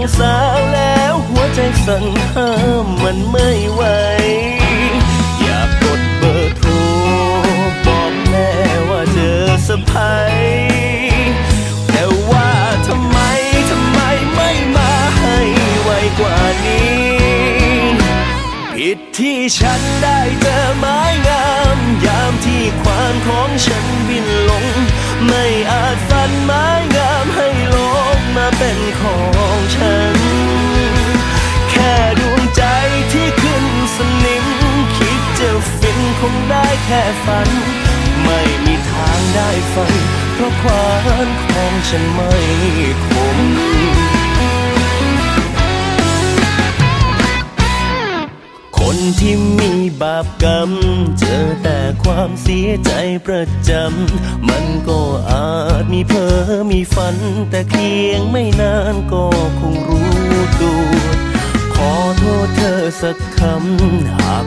องสาวแล้วหัวใจสั่นห้ามมันไม่ไหว อยากกดเบอร์โทร บอกแม่ว่าเจอสะพายแต่ว่าทำไมทำไมไม่มาให้ไวกว่านี้ ผิดที่ฉันได้เจอไม้งาม ยามที่ควานของฉันบินลง ไม่อาจฝันไม้งาม ได้แค่ฝัน ไม่มีทางได้ฝัน เพราะควานของฉันไม่คมคนที่มีบาปกรรม เจอแต่ความเสียใจประจำ มันก็อาจมีเพ้อมีฝัน แต่เพียงไม่นานก็คงรู้ตัวขอโทษเธอสักคำหาก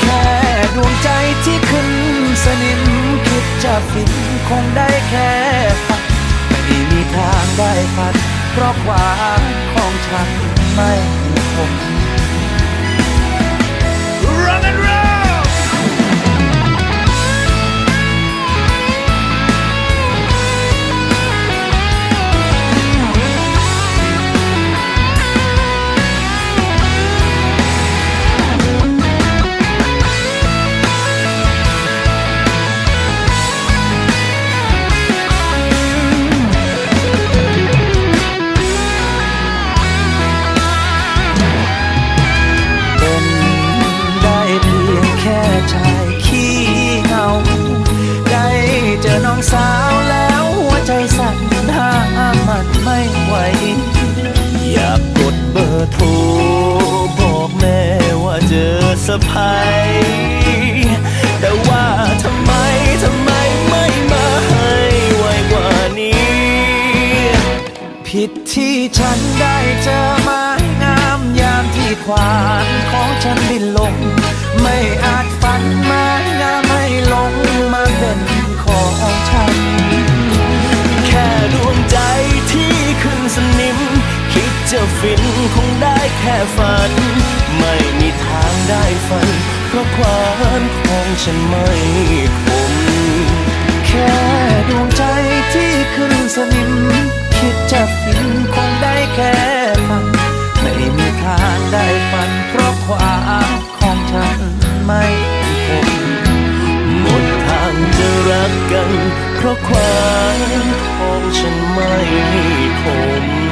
แค่ดวงใจที่ขึ้นสนิมคิดจะฟินคงได้แค่ฝันไม่มีทางได้ฝันเพราะความของฉันไม่คง Run and run ชายขี้เหงา ได้เจอน้องสาวแล้วหัวใจสั่นห้ามมันไม่ไหว อยากกดเบอร์โทรบอกแม่ว่าเจอสะพายแต่ว่าทำไมทำไมไม่มาให้ไวกว่านี้ ผิดที่ฉันได้เจอไม้งามยามที่ควานของฉันบินลง ฝันไม้งามให้ลงมาเป็นของฉัน แค่ดวงใจที่ขึ้นสนิม คิดจะฟินคงได้แค่ฝัน ไม่มีทางได้ฝัน เพราะความของฉันไม่ รักกันเพราะความของฉันไม่คม